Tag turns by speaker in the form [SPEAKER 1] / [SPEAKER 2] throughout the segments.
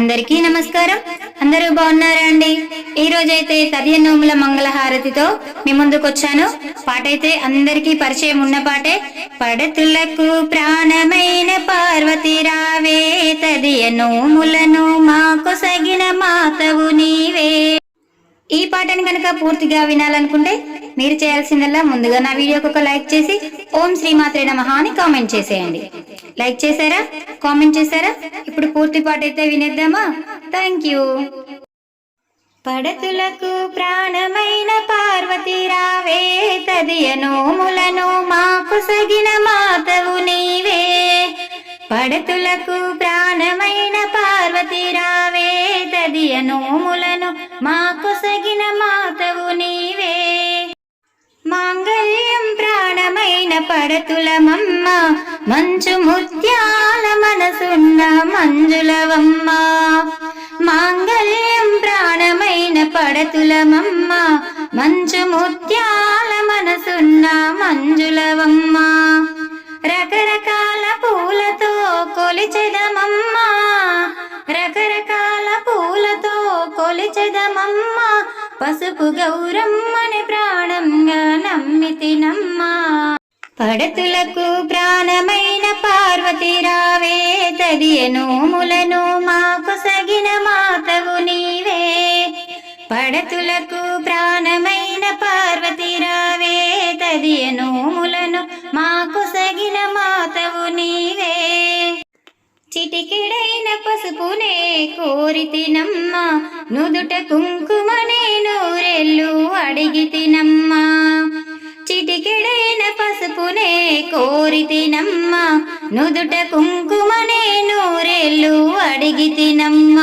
[SPEAKER 1] అందరికీ నమస్కారం. అందరూ బాగున్నారా అండి? ఈ రోజైతే తదియ నోముల మంగళహారతితో మీ ముందుకొచ్చాను. పాటైతే అందరికీ పరిచయం ఉన్న పాటే. పడతులకు ప్రాణమైన పార్వతి రావే తదియ నోములను మాకు సగిన మాతవు నీవే. ఈ పాటని కనుక పూర్తిగా వినాలనుకుంటే మీరు చేయాల్సిందల్లా ముందుగా నా వీడియోకి ఒక లైక్ చేసి ఓం శ్రీమాత్రే నమహ అని కామెంట్ చేసేయండి. లైక్ చేశారా? కామెంట్ చేశారా? ఇప్పుడు పూర్తి పాట అయితే వినేద్దామా? థ్యాంక్ యూ పడతులకు ప్రాణమైన పార్వతి రావే తదియ నోములను మాకు సగిన మాతవు నీవే. పడతులకు ప్రాణమైన పార్వతి రావే తదియ నోములను మాకు సగిన మాతవు నీవే. మాంగళ్యం ప్రాణమైన పడతులమమ్మ మంచు ముత్యా ఉన్న మంజులవమ్మ. మాంగళ్యం ప్రాణమైన పడతులమమ్మ. మంచు ముత్యాల మనసున్న మంజులవమ్మ. రకరకాల పూలతో కొలిచెదమమ్మ. రకరకాల పూలతో కొలిచెదమమ్మ. పసుపు గౌరమ్మని ప్రాణంగా నమ్మితినమ్మా పడతులకు ప్రాణమైన పార్వతి రావే తదియనోములను మాకు సగిన మాతవు నీవే. పడతులకు ప్రాణమైన పార్వతి రావే తదియనోములను మాకు సగిన మాతవు నీవే. చిటికిడైన పసుపునే కోరి తినమ్మా నుదుట కుంకుమనే నూరెల్లు అడిగి తినమ్మా. కోరి తినమ్మా నుదుట కుంకుమనే నూరెల్లు అడిగితినమ్మ.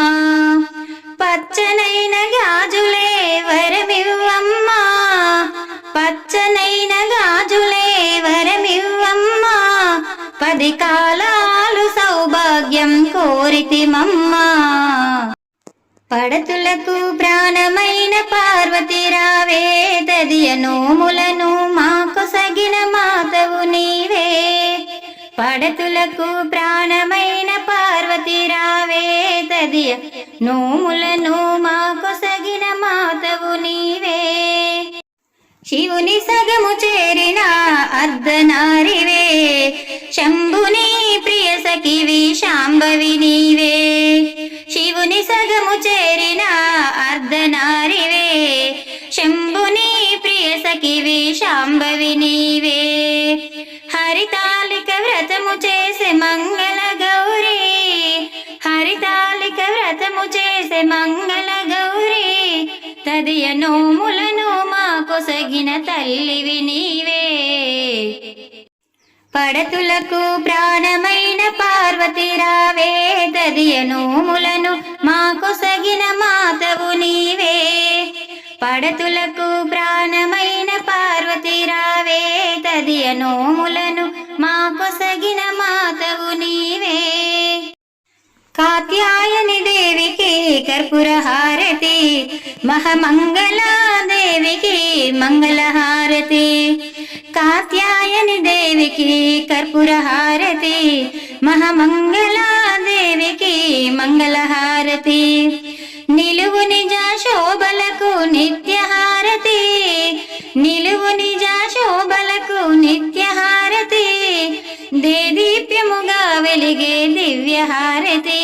[SPEAKER 1] పచ్చనైన గాజులే వరమివ్వమ్మా. పచ్చనైన గాజులే వరమివ్వమ్మా. పది కాలాలు సౌభాగ్యం కోరితిమమ్మా. పడతులకు ప్రాణమైన పార్వతి రావే తదియ నోముల పడతులకు ప్రాణమైన పార్వతి రావే తదియ. నోములను మాకు సగిన మాతవు నీవే. శివుని సగము చేరిన అర్ధనారివే. శంభుని ప్రియ సఖివి శాంభవి నీవే. శివుని సగము చేరిన అర్ధనారివే. శంభుని ప్రియ సఖివి శాంభవి నీవే. మంగళ గౌరీ హరితాలిక వ్రతము చేసే మంగళ గౌరీ తదియ నోములను మాకు సగిన తల్లివి నీవే. పడతులకు ప్రాణమైన పార్వతి రావే తదియ నోములను మాకు సగిన మాతవు నీవే. పడతులకు కర్పూరహారతి మహామంగళాదేవికి మంగళహారతి కాత్యాయని దేవికి కర్పూరహారతి మహామంగళాదేవికి మంగళహారతి నిలువు నిజ శోభలకు నిత్యహారతి। నిలువు నిజ శోభలకు నిత్యహారతి। దేదీప్యముగా వెలిగే దివ్యహారతి।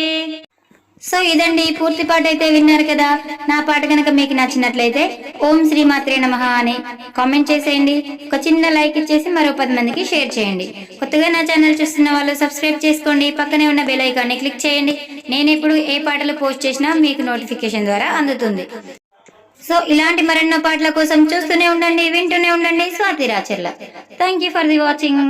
[SPEAKER 1] సో ఇదండి పూర్తి పాట అయితే విన్నారు కదా. నా పాట కనుక మీకు నచ్చినట్లయితే ఓం శ్రీ మాత్రే అని కామెంట్ చేసేయండి. ఒక చిన్న లైక్ ఇచ్చేసి మరో పది మందికి షేర్ చేయండి. కొత్తగా నా ఛానల్ చూస్తున్న వాళ్ళు సబ్స్క్రైబ్ చేసుకోండి. పక్కనే ఉన్న బెల్ ఐకాన్ని క్లిక్ చేయండి. నేను ఎప్పుడు ఏ పాటలు పోస్ట్ చేసినా మీకు నోటిఫికేషన్ ద్వారా అందుతుంది. సో ఇలాంటి మరెన్నో పాటల కోసం చూస్తూనే ఉండండి వింటూనే ఉండండి. Swathi Racharla. Thank you for the watching